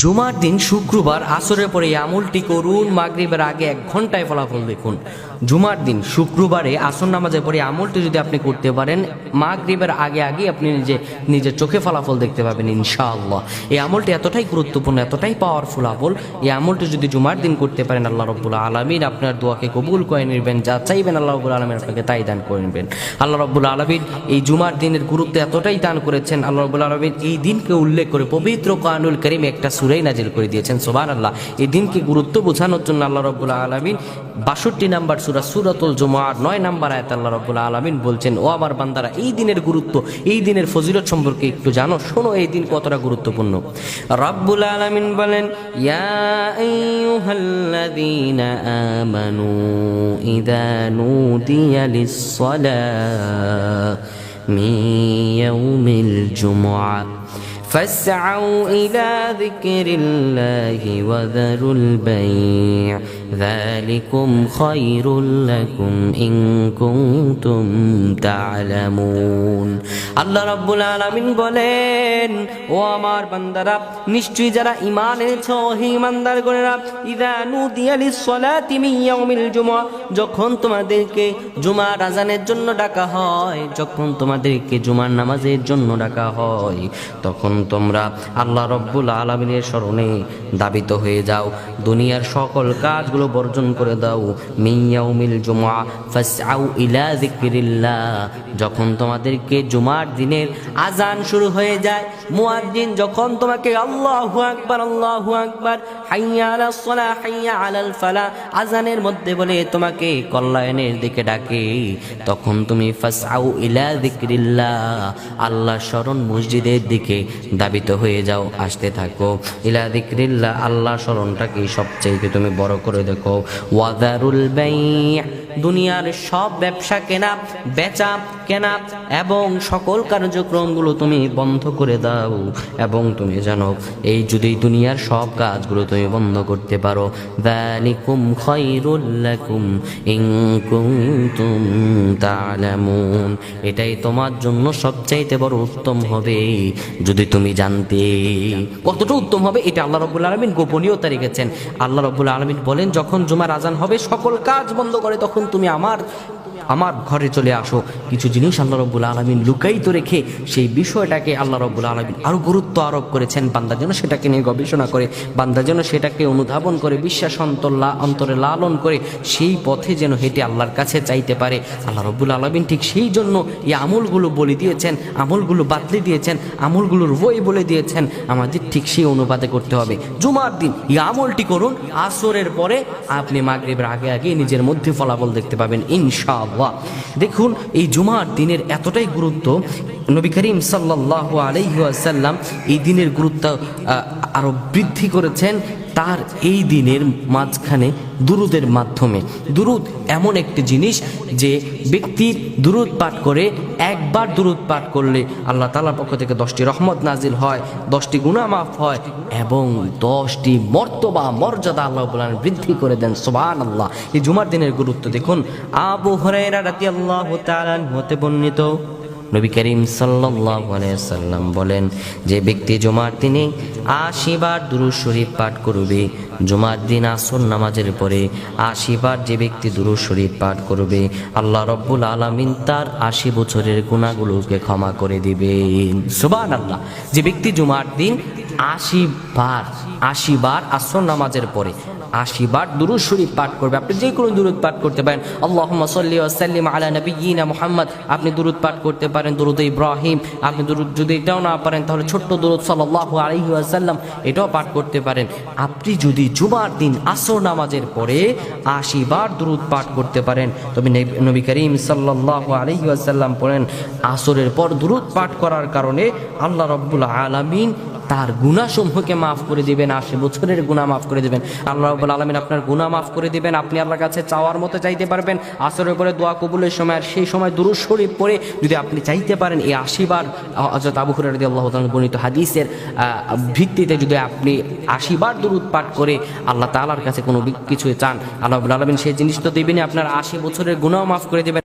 জুমার দিন শুক্রবার আসরের পরে এই আমলটি করুন, মাগরিবের আগে এক ঘন্টায় ফলাফল দেখুন। জুমার দিন শুক্রবারে আসর নামাজের পরে আমলটি যদি আপনি করতে পারেন, মাগরিবের আগে আগে আপনি নিজে নিজের চোখে ফলাফল দেখতে পাবেন ইনশাআল্লাহ। এই আমলটি এতটাই গুরুত্বপূর্ণ, এতটাই পাওয়ারফুল আমল। এই আমলটি যদি জুমার দিন করতে পারেন, আল্লাহ রব্বুল আলমিন আপনার দোয়াকে কবুল করে নেবেন, যা চাইবেন আল্লাহ রব্বুল আলমিন আপনাকে তাই দান করে নেবেন। আল্লাহ রব্বুল আলমিন এই জুমার দিনের গুরুত্ব এতটাই দান করেছেন, আল্লাহ রব্বুল আলমিন এই দিনকে উল্লেখ করে পবিত্র কানুল করিম একটা সুরাই নাজিল করে দিয়েছেন সোবান আল্লাহ এই দিনকে গুরুত্ব বোঝানোর জন্য আল্লাহ রব্বুল আলমিন বাষট্টি নাম্বার সুরা সুরাতুল জুমার নয় নাম্বার আয়াত আল্লাহ রব্বুল আলমিন বলছেন ও আমার বান্দারা এই দিনের গুরুত্ব এই দিনের ফজিলত সম্পর্কে একটু জানো শোনো এই দিন কতটা গুরুত্বপূর্ণ রব্বুল আলমিন বলেন ইয়া আইয়ুহাল্লাযীনা আমানু ইযা নুদিয়া লিস-সালাহ من يوم الجمعة فاسعوا إلى ذكر الله وذروا البيع ذلكم خير لكم إن كنتم تعلمون আল্লাহ রাব্বুল আলামিন বলেন ও আমার বান্দারা নিশ্চয়ই যারা ঈমান এনেছো হে ঈমানদার গণেরা ইদা নুদিয়া লিস-সালাতি মিন ইয়াউমিল জুমআ যখন তোমাদেরকে জুমার আজানের জন্য ডাকা হয় যখন তোমাদেরকে জুমার নামাজের জন্য ডাকা হয় তখন তোমরা আল্লাহ রব্বুল আলমিনের স্মরণে দাবিত হয়ে যাও। দুনিয়ার সকল কাজগুলো বর্জন করে দাও। মিয়াউমিল জুমা ফাসআউ ইলা যিকরিল্লাহ। যখন তোমাদেরকে জুমার দিনের আজান শুরু হয়ে যায়, মুয়াজ্জিন যখন তোমাকে আল্লাহু আকবার আল্লাহু আকবার, হাইয়া আলাস সালাহ হাইয়া আলাল ফালা আজানের মধ্যে বলে তোমাকে কল্যাণের দিকে ডাকে, তখন তুমি ফাসআউ ইলা যিকরিল্লাহ আল্লাহ স্মরণ মসজিদের দিকে দাবিত হয়ে যাও, আসতে থাকো। ইলা দিক্রিল্লা আল্লাহ স্মরণটাকেই সবচেয়ে তুমি বড় করে দেখো। ওয়াদারুল বাই, দুনিয়ার সব ব্যবসা কেনা, বেচা কেনা এবং সকল কার্যক্রমগুলো তুমি বন্ধ করে দাও এবং তুমি জানো, এই যদি দুনিয়ার সব কাজগুলো তুমি বন্ধ করতে পারো দালিকুম খায়রুল লাকুম ইন কুনতুম তা'লামুন এটাই তোমার জন্য সবচাইতে বড় উত্তম হবে। যদি তুমি জানতে কতটা উত্তম হবে, এটা আল্লাহ রব্বুল আলমিন গোপনীয়তা রেখেছেন আল্লাহ রব্বুল আলমিন বলেন, যখন জুমার আজান হবে, সকল কাজ বন্ধ করে, তখন তুমি আমার আমার ঘরে চলে আসো। কিছু জিনিস আল্লাহ রব্বুল আলমিন লুকায়িত রেখে সেই বিষয়টাকে আল্লাহ রব্বুল আলমিন আরও গুরুত্ব আরোপ করেছেন। বান্দা যেন সেটাকে নিয়ে গবেষণা করে, বান্দা যেন সেটাকে অনুধাবন করে, বিশ্বাস অন্তর অন্তরে লালন করে, সেই পথে যেন হেঁটে আল্লাহর কাছে চাইতে পারে। আল্লাহ রব্বুল আলমিন ঠিক সেই জন্য এই আমলগুলো বলে দিয়েছেন, আমলগুলো বাতলে দিয়েছেন, আমলগুলোর বই বলে দিয়েছেন। আমাদের ঠিক সেই অনুবাদে করতে হবে। জুমার দিন, এই আমলটি করুন। আসরের পরে আপনি মাগরিবের আগে আগে নিজের মধ্যে ফলাফল দেখতে পাবেন ইনশাআল্লাহ দেখুন, এই জুমার দিনের এতটাই গুরুত্ব, নবী করিম সাল্লাহ আলহিহাসাল্লাম এই দিনের গুরুত্ব আরও বৃদ্ধি করেছেন তার এই দিনের মাঝখানে দুরুদের মাধ্যমে। দুরুদ এমন একটি জিনিস যে ব্যক্তি দুরুদ পাঠ করে, একবার দুরুদ পাঠ করলে আল্লাহ তালার পক্ষ থেকে দশটি রহমত নাজিল হয়, দশটি গুণা মাফ হয় এবং দশটি মর্তবা, মর্যাদা আল্লাহ বলেন বৃদ্ধি করে দেন। সোবান আল্লাহ এই জুমার দিনের গুরুত্ব দেখুন। আবু হরাইরা রাতি আল্লাহ হতে বর্ণিত নবী করিম সাল্লাম বলেন, যে ব্যক্তি জুমার দিনে আশি বার দুরুদ শরীফ পাঠ করবে, জুমার দিন আসর নামাজের পরে আশি বার যে ব্যক্তি দুরুদ শরীফ পাঠ করবে, আল্লাহ রব্বুল আলমিন তার আশি বছরের গুণাগুলোকে ক্ষমা করে দিবেন। সুবান আল্লাহ যে ব্যক্তি জুমার দিন আশি বার আশি বার আসর নামাজের পরে আশি বার দুরুদ শরীফ পাঠ করবে। আপনি যে কোনো দুরুদ পাঠ করতে পারেন। আল্লাহ সাল্লি আসাল্লিম আলা নবীনা মোহাম্মদ। আপনি দুরুদ পাঠ করতে পারেন দুরুদ ইব্রাহিম। আপনি দুরুদ যদি এটাও না পারেন, তাহলে ছোট্ট দুরুদ সাল্লাহ আলহি আসাল্লাম এটাও পাঠ করতে পারেন। আপনি যদি জুমার দিন আসর নামাজের পরে আশি বার দুরুদ পাঠ করতে পারেন, তবে নবী- করিম সাল্লাহ আলহি আসাল্লাম পড়েন আসরের পর দুরুদ পাঠ করার কারণে আল্লাহ রব্বুল আলমিন তার গুণাসমূহকে মাফ করে দিবেন আশি বছরের গুণা মাফ করে দিবেন। আল্লাহ রাব্বুল আলমিন আপনার গুণা মাফ করে দিবেন, আপনি আল্লাহর কাছে চাওয়ার মতো চাইতে পারবেন, আসরের পরে দোয়া কবুলের সময়, আর সেই সময় দুরুদ শরীফ পড়ে যদি আপনি চাইতে পারেন, এই আশিবার হজরত আবু হুরায়রা রাদিয়াল্লাহু তাআলা বর্ণিত হাদিসের ভিত্তিতে যদি আপনি আশিবার দুরুদ পাঠ করে আল্লাহ তাআলার কাছে কোনো কিছু চান, আল্লাহ আলমিন সেই জিনিস তো দেবেনই, আপনার আশি বছরের গুণাও মাফ করে দেবেন।